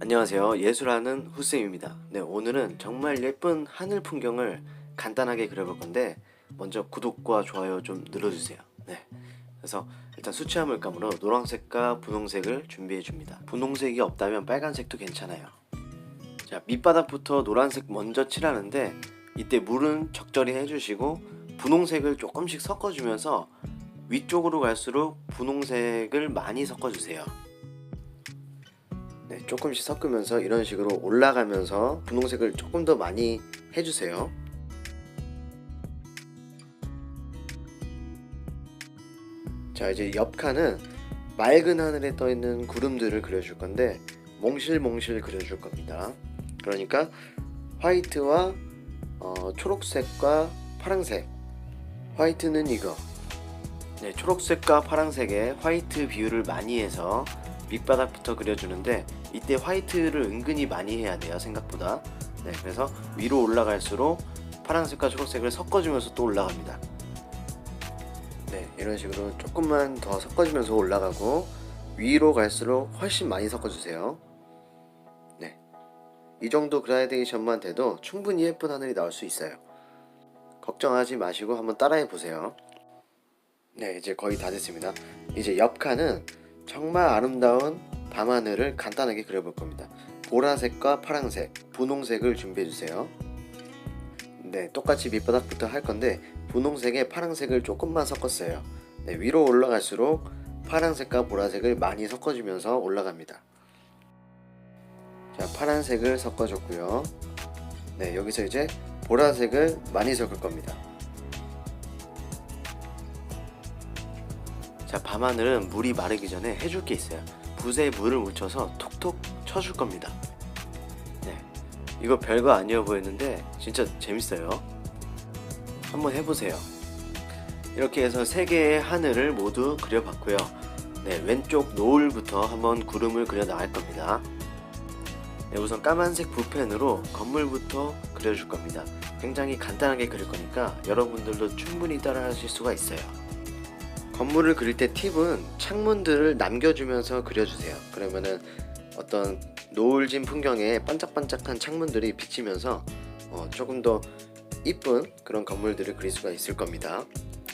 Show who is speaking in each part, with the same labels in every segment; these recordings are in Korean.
Speaker 1: 안녕하세요. 예술하는 후쌤입니다. 네, 오늘은 정말 예쁜 하늘 풍경을 간단하게 그려볼 건데 먼저 구독과 좋아요 좀 눌러주세요. 네. 그래서 일단 수채화 물감으로 노란색과 분홍색을 준비해 줍니다. 분홍색이 없다면 빨간색도 괜찮아요. 자, 밑바닥부터 노란색 먼저 칠하는데 이때 물은 적절히 해주시고 분홍색을 조금씩 섞어주면서 위쪽으로 갈수록 분홍색을 많이 섞어주세요. 네, 조금씩 섞으면서 이런 식으로 올라가면서 분홍색을 조금 더 많이 해주세요. 자 이제 옆 칸은 맑은 하늘에 떠 있는 구름들을 그려줄 건데 몽실몽실 그려줄 겁니다. 그러니까 화이트와 어, 초록색과 파란색. 화이트는 이거. 네, 초록색과 파란색의 화이트 비율을 많이 해서 밑바닥부터 그려주는데 이때 화이트를 은근히 많이 해야 돼요 생각보다. 네 그래서 위로 올라갈수록 파란색과 초록색을 섞어주면서 또 올라갑니다. 네 이런 식으로 조금만 더 섞어주면서 올라가고 위로 갈수록 훨씬 많이 섞어주세요. 네 이 정도 그라데이션만 돼도 충분히 예쁜 하늘이 나올 수 있어요. 걱정하지 마시고 한번 따라해 보세요. 네 이제 거의 다 됐습니다. 이제 옆 칸은 정말 아름다운 밤하늘을 간단하게 그려볼 겁니다. 보라색과 파란색, 분홍색을 준비해 주세요. 네, 똑같이 밑바닥부터 할 건데 분홍색에 파란색을 조금만 섞었어요. 네, 위로 올라갈수록 파란색과 보라색을 많이 섞어주면서 올라갑니다. 자, 파란색을 섞어줬고요. 네, 여기서 이제 보라색을 많이 섞을 겁니다. 자, 밤하늘은 물이 마르기 전에 해줄 게 있어요. 붓에 물을 묻혀서 톡톡 쳐줄 겁니다. 네, 이거 별거 아니어 보이는데 진짜 재밌어요. 한번 해보세요. 이렇게 해서 세 개의 하늘을 모두 그려봤고요. 네, 왼쪽 노을부터 한번 구름을 그려 나갈 겁니다. 네, 우선 까만색 붓펜으로 건물부터 그려줄 겁니다. 굉장히 간단하게 그릴 거니까 여러분들도 충분히 따라 하실 수가 있어요. 건물을 그릴 때 팁은 창문들을 남겨주면서 그려주세요. 그러면은 어떤 노을진 풍경에 반짝반짝한 창문들이 비치면서 어, 조금 더 이쁜 그런 건물들을 그릴 수가 있을 겁니다.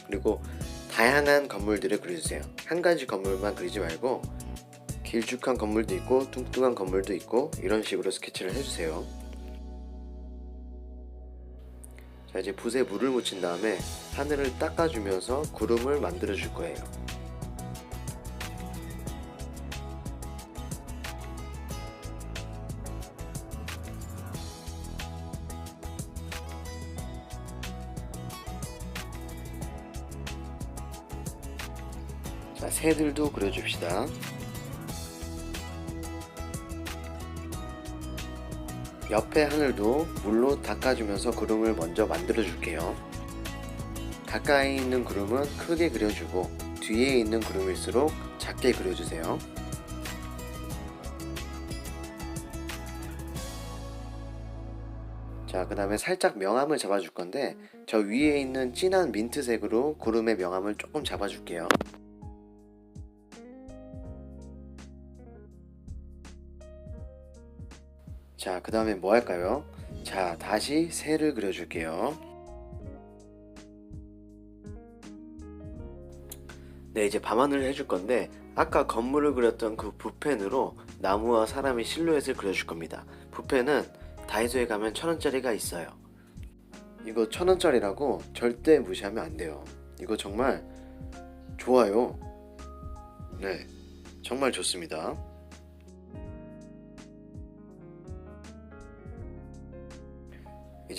Speaker 1: 그리고 다양한 건물들을 그려주세요. 한 가지 건물만 그리지 말고 길쭉한 건물도 있고 뚱뚱한 건물도 있고 이런 식으로 스케치를 해주세요. 자 이제 붓에 물을 묻힌 다음에 하늘을 닦아주면서 구름을 만들어 줄 거예요. 자 새들도 그려줍시다. 옆에 하늘도 물로 닦아주면서 구름을 먼저 만들어 줄게요. 가까이 있는 구름은 크게 그려주고 뒤에 있는 구름일수록 작게 그려주세요. 자, 그 다음에 살짝 명암을 잡아줄 건데 저 위에 있는 진한 민트색으로 구름의 명암을 조금 잡아줄게요. 자, 그 다음에 뭐 할까요? 자, 다시 새를 그려줄게요. 네, 이제 밤하늘을 해줄 건데 아까 건물을 그렸던 그 붓펜으로 나무와 사람의 실루엣을 그려줄 겁니다. 붓펜은 다이소에 가면 천 원짜리가 있어요. 이거 천 원짜리라고 절대 무시하면 안 돼요. 이거 정말 좋아요. 네, 정말 좋습니다.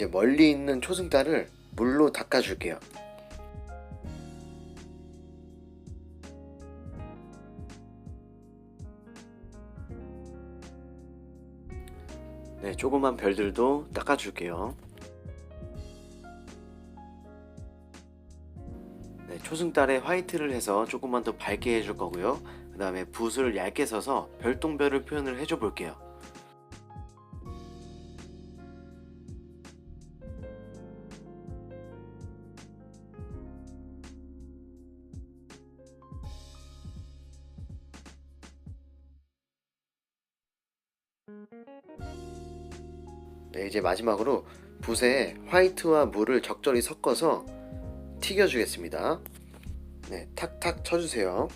Speaker 1: 이제 멀리 있는 초승달을 물로 닦아줄게요. 네, 조그만 별들도 닦아줄게요. 네, 초승달에 화이트를 해서 조금만 더 밝게 해줄 거고요. 그 다음에 붓을 얇게 써서 별똥별을 표현을 해줘 볼게요. 네, 이제 마지막으로 붓에 화이트와 물을 적절히 섞어서 튀겨주겠습니다. 네, 탁탁 쳐주세요.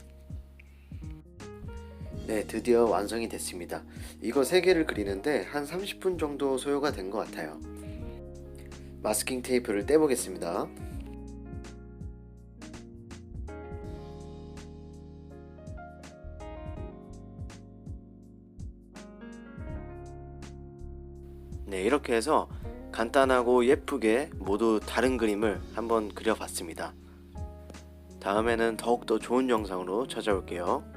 Speaker 1: 네, 드디어 완성이 됐습니다. 이거 3개를 그리는데 한 30분 정도 소요가 된 것 같아요. 마스킹 테이프를 떼보겠습니다. 네, 이렇게 해서 간단하고 예쁘게 모두 다른 그림을 한번 그려봤습니다. 다음에는 더욱더 좋은 영상으로 찾아올게요.